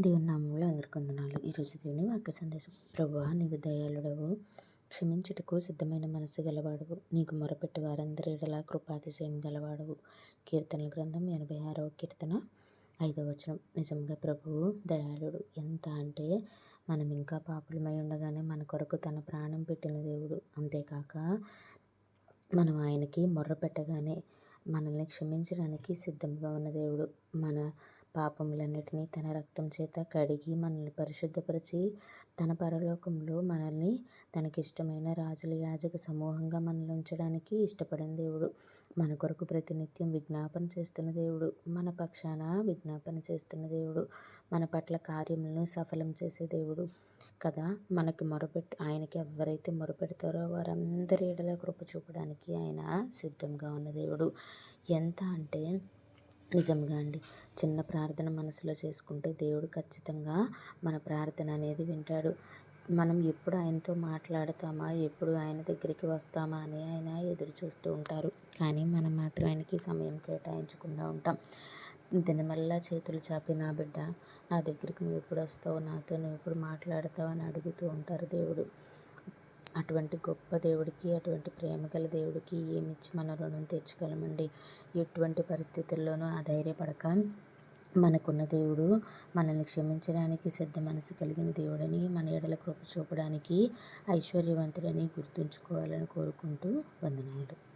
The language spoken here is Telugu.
దేవుని నామంలో అందరికీ వందనాలు ఈరోజు దేవుని వాక్య సందేశం. ప్రభు నీవు దయాళుడవు. క్షమించుటకు సిద్ధమైన మనసు గలవాడవు. నీకు మొరపెట్టి వారందరి ఎడలా కృపాతిశయం గలవాడవు. కీర్తనల గ్రంథం ఎనభై ఆరవ కీర్తన ఐదవ వచనం. నిజంగా ప్రభువు దయాళుడు. ఎంత అంటే మనం ఇంకా పాపులమై ఉండగానే మన కొరకు తన ప్రాణం పెట్టిన దేవుడు. అంతేకాక మనం ఆయనకి మొర్ర పెట్టగానే మనల్ని క్షమించడానికి సిద్ధంగా ఉన్న దేవుడు. మన పాపములన్నిటినీ తన రక్తం చేత కడిగి మనల్ని పరిశుద్ధపరిచి తన పరలోకంలో మనల్ని తనకిష్టమైన రాజుల యాజక సమూహంగా మనల్ని ఉంచడానికి ఇష్టపడిన దేవుడు. మన కొరకు ప్రతినిత్యం విజ్ఞాపన చేస్తున్న దేవుడు. మన పక్షాన విజ్ఞాపన చేస్తున్న దేవుడు. మన పట్ల కార్యములను సఫలం చేసే దేవుడు. కదా మనకి మొరపెట్టి ఆయనకి ఎవరైతే మొరపెడతారో వారందరి ఎడల కృప చూపడానికి ఆయన సిద్ధంగా ఉన్న దేవుడు. ఎంత అంటే నిజంగా అండి. చిన్న ప్రార్థన మనసులో చేసుకుంటే దేవుడు ఖచ్చితంగా మన ప్రార్థన అనేది వింటాడు. మనం ఎప్పుడు ఆయనతో మాట్లాడతామా? ఎప్పుడు ఆయన దగ్గరికి వస్తామా? అని ఆయన ఎదురు చూస్తూ ఉంటారు. కానీ మనం మాత్రం ఆయనకి సమయం కేటాయించకుండా ఉంటాం. దినమల్లా చేతులు చాపి నా బిడ్డ నా దగ్గరికి నువ్వు ఎప్పుడు వస్తావు? నాతో నువ్వు ఎప్పుడు మాట్లాడతావు? అని అడుగుతూ ఉంటారు దేవుడు. అటువంటి గొప్ప దేవుడికి అటువంటి ప్రేమ గల దేవుడికి ఏమిచ్చి మన రుణం తీర్చగలమండి? ఎటువంటి పరిస్థితుల్లోనూ అధైర్యపడక మనకున్న దేవుడు మనల్ని క్షమించడానికి సిద్ధ మనసు కలిగిన దేవుడని మన ఎడల కృప చూపడానికి ఐశ్వర్యవంతుడని గుర్తుంచుకోవాలని కోరుకుంటూ వందనాలు.